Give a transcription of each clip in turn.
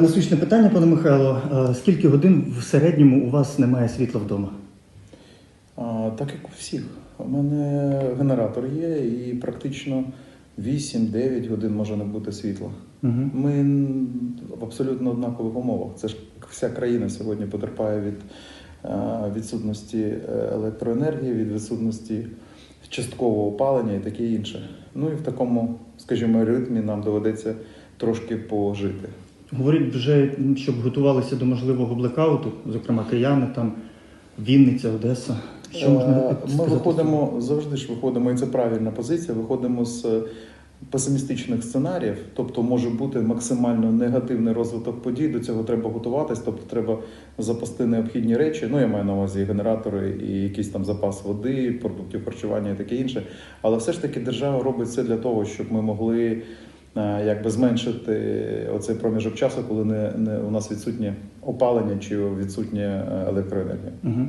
Насущне питання, пане Михайло. Скільки годин в середньому у вас немає світла вдома? А, так як у всіх. У мене генератор є і практично 8-9 годин може не бути світла. Угу. Ми в абсолютно однакових умовах. Це ж вся країна сьогодні потерпає від відсутності е, електроенергії, від відсутності часткового опалення і таке інше. Ну і в такому, скажімо, ритмі нам доведеться трошки пожити. Говорять вже, щоб готувалися до можливого блекауту, зокрема кияни, там Вінниця, Одеса. Що можна Е, Ми виходимо завжди ж виходимо, і це правильна позиція. Виходимо з е, песимістичних сценаріїв, тобто може бути максимально негативний розвиток подій. До цього треба готуватись, тобто треба запасти необхідні речі. Ну я маю на увазі і генератори, і якийсь там запас води, продуктів харчування і таке інше. Але все ж таки держава робить все для того, щоб ми могли. Е, Якби зменшити оцей проміжок часу, коли не, не у нас відсутнє опалення чи відсутня е, електроенергія. Угу.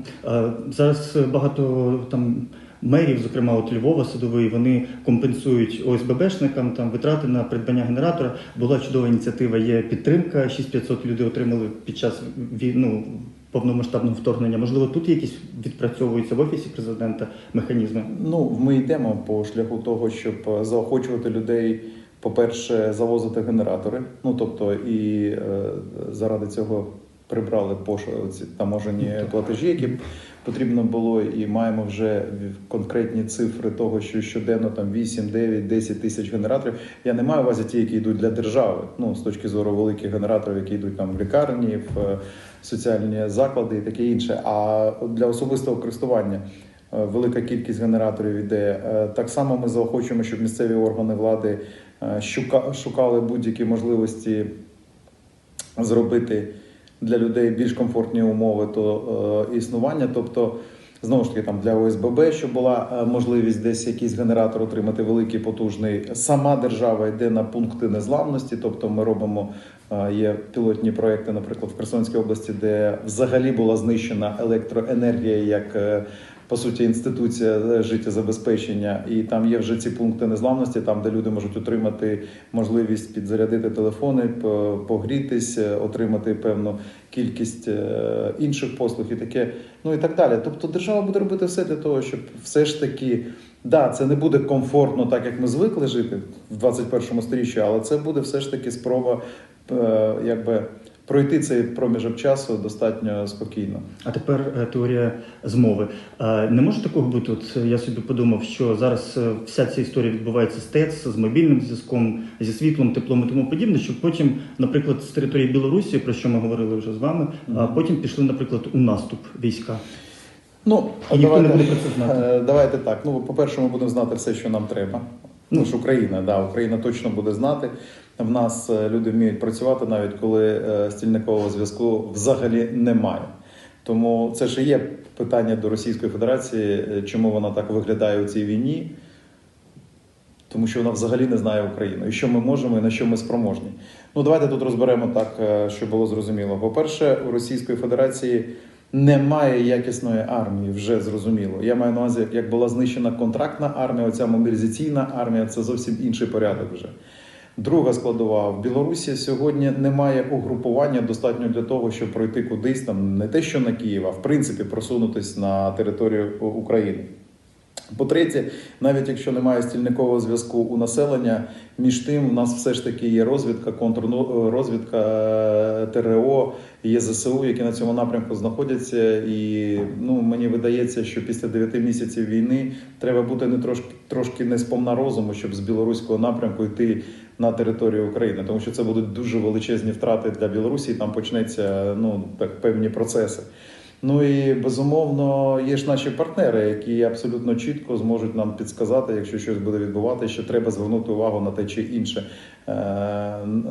Зараз багато там мерів, зокрема от Львова, Садовий, вони компенсують ОСББшникам там витрати на придбання генератора. Була чудова ініціатива, є підтримка. 6500 людей отримали під час вій- ну, повномасштабного вторгнення. Можливо, тут якісь відпрацьовуються в офісі президента механізми. Ну, ми йдемо по шляху того, щоб е, заохочувати людей, по-перше, завозити генератори. Ну тобто, і е, заради цього прибрали пош... ці таможені Ну, платежі, які потрібно було, і маємо вже конкретні цифри того, що щоденно там 8, 9, 10 тисяч генераторів. Я не маю в увазі ті, які йдуть для держави. Ну з точки зору великих генераторів, які йдуть там в лікарні, в е, соціальні заклади і таке інше. А для особистого користування. Е, Велика кількість генераторів іде. Е, Так само ми заохочуємо, щоб місцеві органи влади шукали будь-які можливості зробити для людей більш комфортні умови то е, існування. Тобто, знову ж таки, там для ОСББ, щоб була е, можливість десь якийсь генератор отримати великий, потужний. Сама держава йде на пункти незламності. Тобто, ми робимо е, є пілотні проекти, наприклад, в Херсонській області, де взагалі була знищена електроенергія як. По суті, інституція е, життєзабезпечення, і там є вже ці пункти незламності, там де люди можуть отримати можливість підзарядити телефони, по- погрітись, е, отримати певну кількість е, інших послуг і таке, ну і так далі. Тобто держава буде робити все для того, щоб все ж таки. Да, це не буде комфортно, так як ми звикли жити в 21 сторіччі, але це буде все ж таки спроба якби пройти цей проміжок часу достатньо спокійно. А тепер е, теорія змови. Е, Не може такого бути? От е, я собі подумав, що зараз вся ця історія відбувається з ТЕЦ, з мобільним зв'язком, зі світлом, теплом і тому подібне, щоб потім, наприклад, з території Білорусі, про що ми говорили вже з вами, а потім пішли, наприклад, у наступ війська. Ну, І ніхто не буде про це знати. Давайте так. Ну, по-перше, ми будемо знати все, що нам треба. Ну. Ж Україна, да, Україна точно буде знати. В нас е, люди вміють працювати, навіть коли е, стільникового зв'язку взагалі немає. Тому це ж є питання до Російської Федерації, е, чому вона так виглядає у цій війні. Тому що вона взагалі не знає Україну, і що ми можемо, і на що ми спроможні. Ну давайте тут розберемо так, щоб було зрозуміло. По-перше, у Російської Федерації немає якісної армії, вже зрозуміло. Я маю на увазі, як була знищена контрактна армія, оця мобілізаційна армія це зовсім інший порядок вже. Друга складова в Білорусі сьогодні немає угрупування достатньо для того, щоб пройти кудись там не те, що на Київ, а в принципі просунутись на територію України. По-третє, навіть якщо немає стільникового зв'язку у населення, між тим у нас все ж таки є розвідка, контррозвідка, е, ТРО, є ЗСУ, які на цьому напрямку знаходяться. І ну мені видається, що після 9 місяців війни треба бути не трошки трошки не сповна розуму, щоб з білоруського напрямку йти на територію України, тому що це будуть дуже величезні втрати для Білорусі. і Там почнеться ну так певні процеси. Ну і безумовно є ж наші партнери, які абсолютно чітко зможуть нам підсказати, якщо щось буде відбуватися, що треба звернути увагу на те чи інше, е,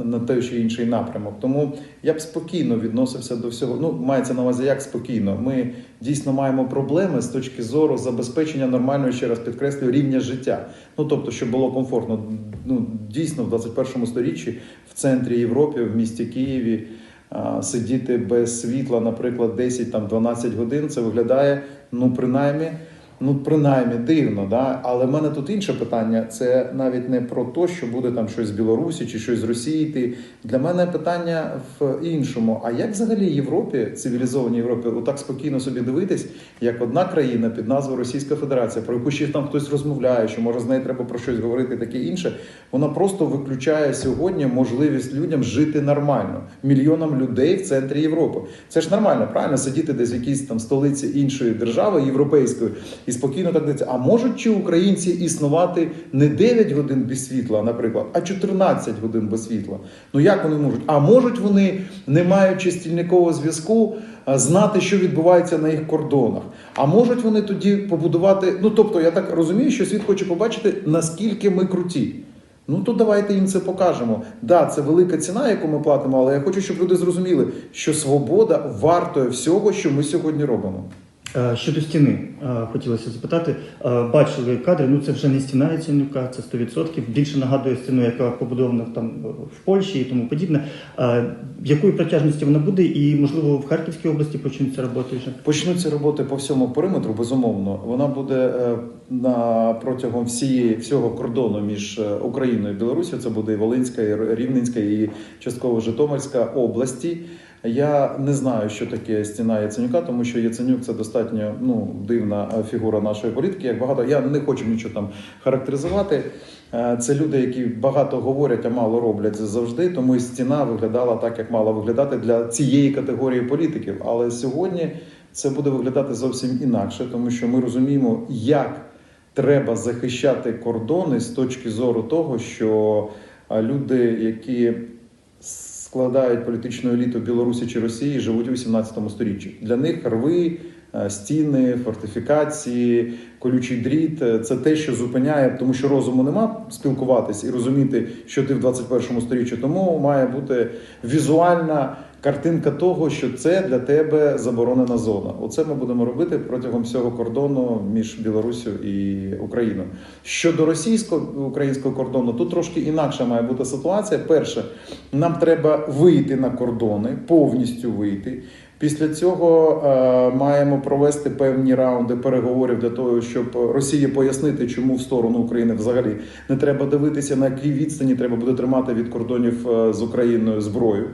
на той чи інший напрямок. Тому я б спокійно відносився до всього. Ну мається на увазі, як спокійно. Ми дійсно маємо проблеми з точки зору забезпечення нормального, ще раз підкреслюю, рівня життя. Ну тобто, щоб було комфортно. Ну дійсно, в 21 сторіччі в центрі Європи, в місті Києві. Сидіти без світла, наприклад, 10-12 годин, це виглядає, ну принаймні, Ну, принаймні, дивно, да? але в мене тут інше питання. Це навіть не про те, що буде там щось з Білорусі чи щось з Росії. йти. Для мене питання в іншому. А як взагалі Європі, цивілізованій Європі, отак спокійно собі дивитись, як одна країна під назвою Російська Федерація, про яку ще там хтось розмовляє, що може з нею треба про щось говорити, таке інше. Вона просто виключає сьогодні можливість людям жити нормально, мільйонам людей в центрі Європи. Це ж нормально, правильно сидіти десь в якійсь там столиці іншої держави європейської і спокійно так дивитися. А можуть чи українці існувати не 9 годин без світла, наприклад, а 14 годин без світла? Ну як вони можуть? А можуть вони, не маючи стільникового зв'язку, знати, що відбувається на їх кордонах? А можуть вони тоді побудувати? Ну тобто, я так розумію, що світ хоче побачити, наскільки ми круті. Ну то давайте їм це покажемо. Да, це велика ціна, яку ми платимо, але я хочу, щоб люди зрозуміли, що свобода вартує всього, що ми сьогодні робимо. Е, Щодо стіни, е, хотілося запитати. Е, Бачили кадри, ну це вже не стіна Яценюка, це 100%. Більше нагадує стіну, яка побудована там в Польщі і тому подібне. Якої протяжності вона буде, і можливо в Харківській області почнуться роботи вже? Почнуться роботи по всьому периметру, безумовно. Вона буде на протягом всієї всього кордону між Україною і Білорусі. Це буде і Волинська, і Рівненська, і частково Житомирська області. Я не знаю, що таке стіна Яценюка, тому що Яценюк це достатньо ну дивна е, фігура нашої політики. Як багато я не хочу нічого там характеризувати. Е, Це люди, які багато говорять, а мало роблять завжди. Тому і стіна виглядала так, як мала виглядати для цієї категорії політиків. Але сьогодні це буде виглядати зовсім інакше, тому що ми розуміємо, як треба захищати кордони з точки зору того, що люди, які складають політичну еліту Білорусі чи Росії, живуть у 18 сторіччі. Для них рви, е, стіни, фортифікації, колючий дріт це те, що зупиняє, тому що розуму нема спілкуватись і розуміти, що ти в 21 сторіччі. Тому має бути візуальна картинка того, що це для тебе заборонена зона. Оце ми будемо робити протягом всього кордону між Білоруссю і Україною. Щодо російсько-українського кордону, тут трошки інакша має бути ситуація. Перше, нам треба вийти на кордони, повністю вийти. Після цього е, маємо провести певні раунди переговорів для того, щоб Росії пояснити, чому в сторону України взагалі не треба дивитися, на якій відстані треба буде тримати від кордонів е, з Україною зброю.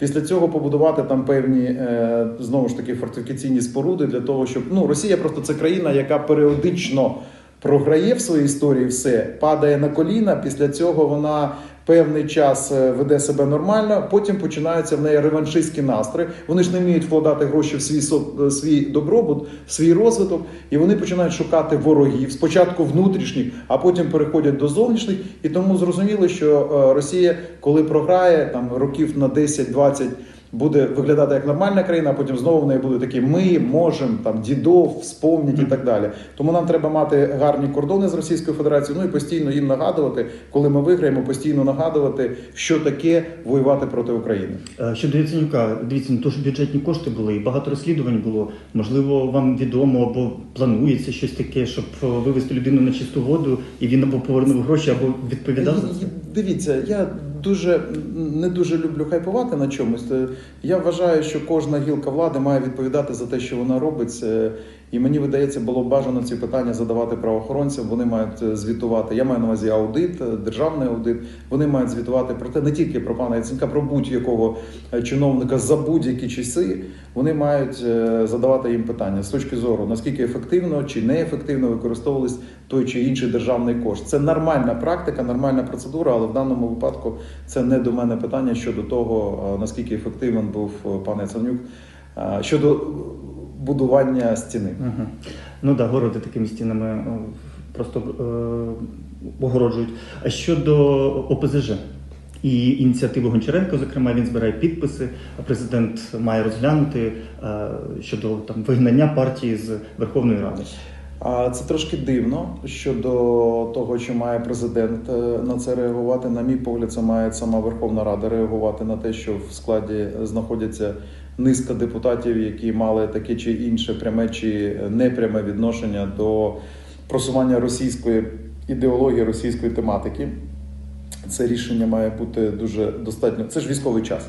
Після цього побудувати там певні е, знову ж таки фортифікаційні споруди для того, щоб ну Росія просто це країна, яка періодично програє в своїй історії все, падає на коліна. Після цього вона певний час е, веде себе нормально. Потім починаються в неї реваншистські настрої. Вони ж не вміють вкладати гроші в свій е, свій добробут, в свій розвиток, і вони починають шукати ворогів спочатку внутрішніх, а потім переходять до зовнішніх. І тому зрозуміло, що е, Росія, коли програє там років на 10-20, буде виглядати як нормальна країна, а потім знову в неї буде такі ми можемо там дідов вспомніть і так далі. Тому нам треба мати гарні кордони з Російською Федерацією. Ну і постійно їм нагадувати, коли ми виграємо, постійно нагадувати, що таке воювати проти України. Е, Щодо Яценюка, дивіться, не то що бюджетні кошти були, і багато розслідувань було. Можливо, вам відомо або планується щось таке, щоб е, вивести людину на чисту воду, і він або повернув гроші, або відповідав за це. Дивіться, я дуже не дуже люблю хайпувати на чомусь. Е, Я вважаю, що кожна гілка влади має відповідати за те, що вона робить. Е, І мені видається, було б бажано ці питання задавати правоохоронцям. Вони мають е, звітувати. Я маю на увазі аудит, державний аудит. Вони мають звітувати про те, не тільки про пана Яценка, про будь-якого чиновника за будь-які часи. Вони мають задавати їм питання з точки зору наскільки ефективно чи неефективно використовувались той чи інший державний кошт. Це нормальна практика, нормальна процедура, але в даному випадку це не до мене питання щодо того, е, наскільки ефективен був е, пан Яценюк е, щодо будування стіни. Угу. Ну да, городи такими стінами просто е, огороджують. А щодо ОПЗЖ і ініціативи Гончаренко, зокрема, він збирає підписи, а президент має розглянути щодо там вигнання партії з Верховної Ради. Це трошки дивно щодо того, чи має президент е, на це реагувати. На мій погляд, це має сама Верховна Рада реагувати на те, що в складі знаходяться низка депутатів, які мали таке чи інше пряме чи непряме відношення до просування російської ідеології, російської тематики. Це рішення має бути дуже достатньо. Це ж військовий час.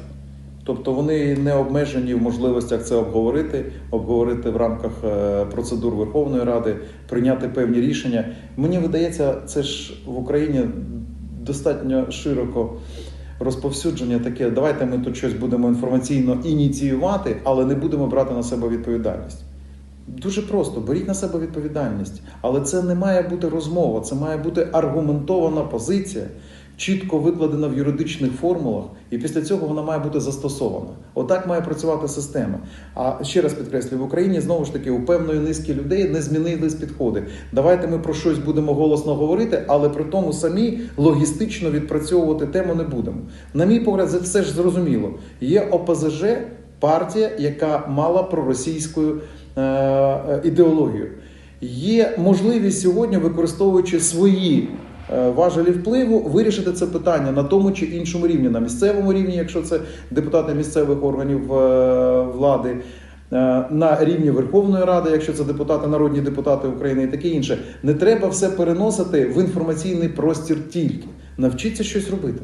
Тобто вони не обмежені в можливостях це обговорити, обговорити в рамках е, процедур Верховної Ради, прийняти певні рішення. Мені видається, це ж в Україні достатньо широко розповсюдження таке. Давайте ми тут щось будемо інформаційно ініціювати, але не будемо брати на себе відповідальність. Дуже просто беріть на себе відповідальність, але це не має бути розмова, це має бути аргументована позиція, чітко викладена в юридичних формулах, і після цього вона має бути застосована. Отак має працювати система. А ще раз підкреслюю, в Україні знову ж таки у певної низки людей не змінились підходи. Давайте ми про щось будемо голосно говорити, але при тому самі логістично відпрацьовувати тему не будемо. На мій погляд, це все ж зрозуміло. Є ОПЗЖ, партія, яка мала проросійську е, е, ідеологію. Є можливість сьогодні, використовуючи свої важелі впливу, вирішити це питання на тому чи іншому рівні, на місцевому рівні, якщо це депутати місцевих органів е, влади. е, На рівні Верховної Ради, якщо це депутати, народні депутати України і таке інше, не треба все переносити в інформаційний простір тільки. Навчіться щось робити.